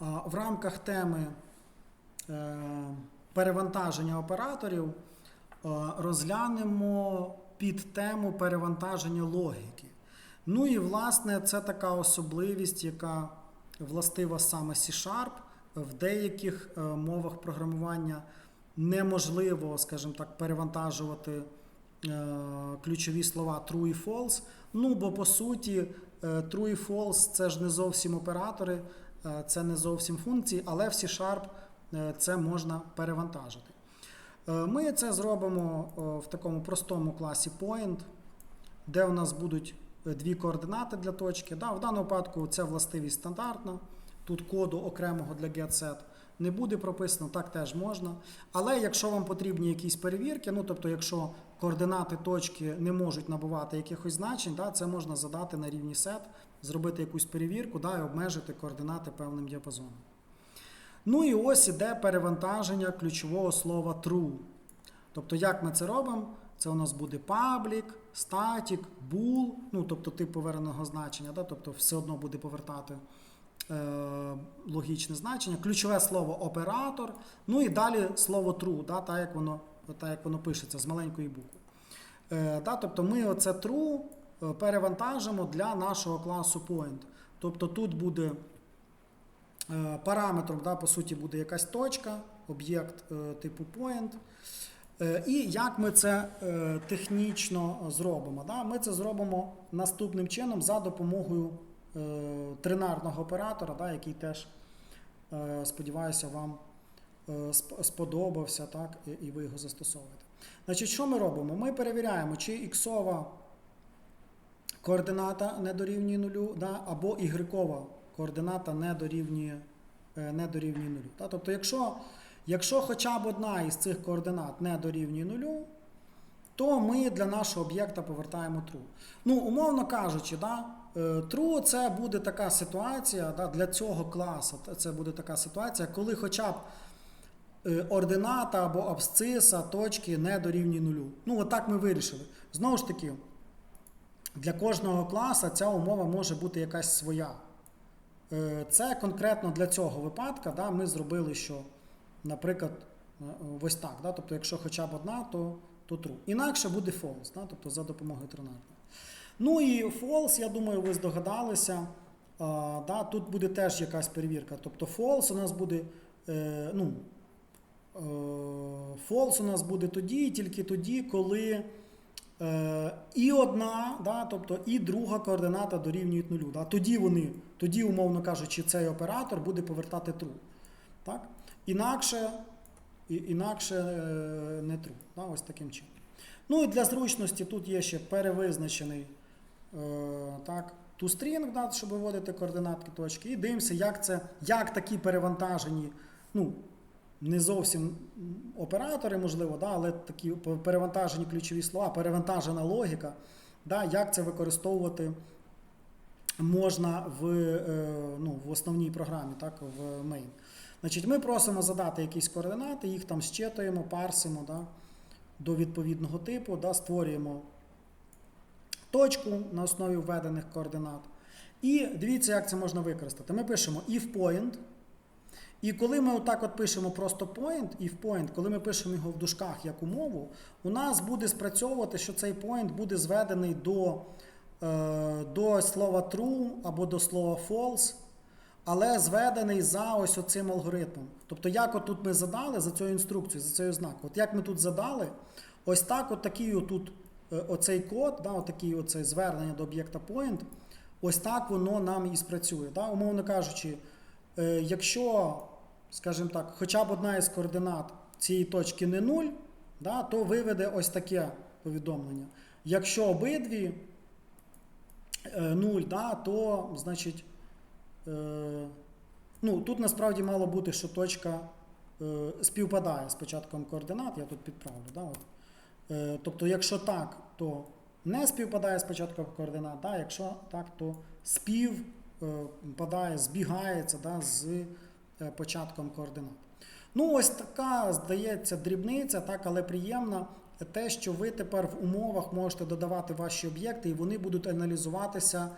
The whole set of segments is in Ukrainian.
В рамках теми е, перевантаження операторів е, розглянемо під тему перевантаження логіки. Ну і власне це така особливість, яка властива саме C-Sharp. В деяких е, мовах програмування неможливо, скажімо так, перевантажувати ключові слова true і false. Ну, бо по суті, true і false це ж не зовсім оператори, це не зовсім функції, але в C-Sharp е, це можна перевантажити. Е, Ми це зробимо е, в такому простому класі point, де у нас будуть е, дві координати для точки. В даному випадку це властивість стандартна. Тут коду окремого для getSet не буде прописано, так теж можна. Але якщо вам потрібні якісь перевірки, ну тобто, якщо координати точки не можуть набувати якихось значень, да, це можна задати на рівні set, зробити якусь перевірку да, і обмежити координати певним діапазоном. Ну і ось іде перевантаження ключового слова true. Тобто, як ми це робимо? Це у нас буде public, static, bool, ну тобто тип поверненого значення, да, тобто все одно буде повертати е, логічне значення. Ключове слово оператор, ну і далі слово true, да, так, як воно, так як воно пишеться з маленької букви. Е, да, тобто ми оце true перевантажимо для нашого класу point. Тобто тут буде е, параметром, да, по суті, буде якась точка, об'єкт е, типу point. Е, І як ми це е, технічно зробимо? Да? Ми це зробимо наступним чином за допомогою тринарного оператора, да, який теж, е, сподіваюся, вам е, сподобався, так, і- ви його застосовуєте. Значить, що ми робимо? Ми перевіряємо, чи іксова координата не дорівнює нулю, да, або ігрекова координата не дорівнює, е, не дорівнює нулю. Да? Тобто, якщо Якщо хоча б одна із цих координат не дорівнює нулю, то ми для нашого об'єкта повертаємо true. Ну, умовно кажучи, да, е, true це буде така ситуація да, для цього класу. Це буде така ситуація, коли хоча б е, ордината або абсциса точки не дорівнює нулю. Ну, от так ми вирішили. Знову ж таки, для кожного класу ця умова може бути якась своя. Е, Це конкретно для цього випадка да, ми зробили, що наприклад, ось так. Да? Тобто, якщо хоча б одна, то, то true. Інакше буде false, да? тобто за допомогою тринарного. Ну і false, я думаю, ви здогадалися. А, да? Тут буде теж якась перевірка. Тобто false у нас буде. Е, ну, е, false у нас буде тоді, і тільки тоді, коли е, і одна, да, тобто і друга координата дорівнюють нулю. Да? Тоді вони, тоді, умовно кажучи, цей оператор буде повертати true. Так? Інакше, інакше е, не. Да, ось таким чином. Ну і для зручності тут є ще перевизначений е, так, toString, да, щоб виводити координатки точки. І дивимося, як, це, як такі перевантажені, ну, не зовсім оператори, можливо, да, але такі перевантажені ключові слова, перевантажена логіка, да, як це використовувати можна в, е, ну, в основній програмі, так, в main. Значить, ми просимо задати якісь координати, їх там щитуємо, парсимо да, до відповідного типу, да, створюємо точку на основі введених координат. І дивіться, як це можна використати. Ми пишемо if point. І коли ми отак от пишемо просто point, if point, коли ми пишемо його в дужках як умову, у нас буде спрацьовувати, що цей point буде зведений до, е, до слова true або до слова false, але зведений за ось оцим алгоритмом. Тобто, як от тут ми задали за цією інструкцією, за цією ознакою, от як ми тут задали, ось так от такий отут, е, оцей код, да, отакий оцей звернення до об'єкта point, ось так воно нам і спрацює. Да? Умовно кажучи, е, якщо, скажімо так, хоча б одна із координат цієї точки не 0, да, то виведе ось таке повідомлення. Якщо обидві 0, да, то значить. Е, ну, тут насправді мало бути, що точка е, співпадає з початком координат, я тут підправлю. Да, от. Е, тобто, якщо так, то не співпадає з початком координат, да, якщо так, то співпадає, збігається да, з початком координат. Ну, ось така, здається, дрібниця, так, але приємна. Те, що ви тепер в умовах можете додавати ваші об'єкти, і вони будуть аналізуватися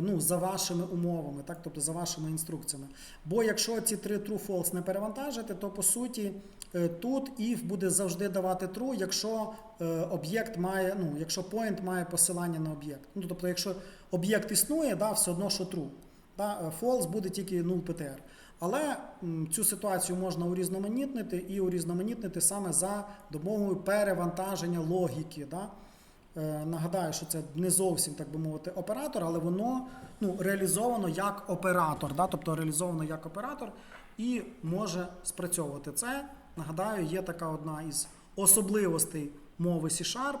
ну, за вашими умовами, так, тобто за вашими інструкціями. Бо якщо ці три true false не перевантажити, то по суті е, тут if буде завжди давати true, якщо е, об'єкт має, ну, якщо point має посилання на об'єкт. Ну, тобто, якщо об'єкт існує, да, все одно, що true. Да, е, false буде тільки null PTR. Але цю ситуацію можна урізноманітнити і урізноманітнити саме за допомогою перевантаження логіки. Да? Е, Нагадаю, що це не зовсім, так би мовити, оператор, але воно ну, реалізовано як оператор, да? тобто реалізовано як оператор і може спрацьовувати. Це, нагадаю, є така одна із особливостей мови C-Sharp,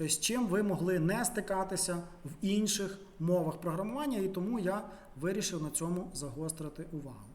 е, з чим ви могли не стикатися в інших мовах програмування, і тому я вирішив на цьому загострити увагу.